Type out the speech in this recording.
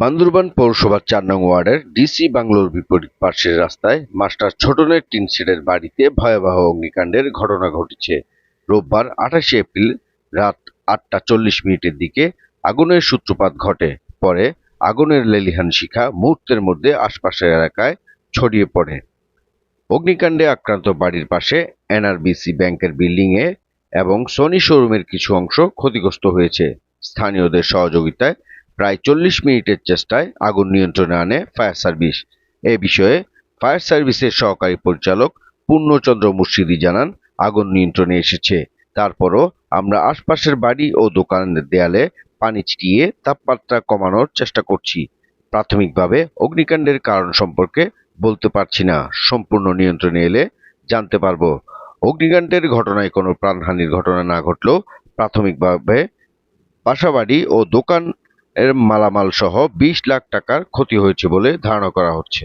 বান্দরবান পৌরসভার চার নং ওয়ার্ডের ডিসি বাংলোর বিপরীত পাশের রাস্তায় মাস্টার ছোটনের টিন শেডের বাড়িতে ভয়াবহ অগ্নিকাণ্ডের ঘটনা ঘটেছে। রোববার আঠাশে এপ্রিল রাত আটটা চল্লিশ মিনিটের দিকে আগুনের সূত্রপাত ঘটে। পরে আগুনের লেলিহান শিখা মুহূর্তের মধ্যে আশপাশের এলাকায় ছড়িয়ে পড়ে। অগ্নিকাণ্ডে আক্রান্ত বাড়ির পাশে এনআরবিসি ব্যাংকের বিল্ডিংয়ে এবং সনি শোরুমের কিছু অংশ ক্ষতিগ্রস্ত হয়েছে। স্থানীয়দের সহযোগিতায় প্রায় চল্লিশ মিনিটের চেষ্টায় আগুন নিয়ন্ত্রণে আনে ফায়ার সার্ভিস। এ বিষয়ে ফায়ার সার্ভিসের সহকারী পরিচালক পূর্ণচন্দ্র মুর্শিদি জানান, আগুন নিয়ন্ত্রণে এসেছে। তারপরও আমরা আশপাশের বাড়ি ও দোকানের দেয়ালে পানি ছিটিয়ে তাপমাত্রা কমানোর চেষ্টা করছি। প্রাথমিকভাবে অগ্নিকাণ্ডের কারণ সম্পর্কে বলতে পারছি না। সম্পূর্ণ নিয়ন্ত্রণে এলে জানতে পারব। অগ্নিকাণ্ডের ঘটনায় কোনো প্রাণহানির ঘটনা না ঘটলেও প্রাথমিকভাবে বাসাবাড়ি ও দোকান এর মালামাল সহ বিশ লাখ টাকার ক্ষতি হয়েছে বলে ধারণা করা হচ্ছে।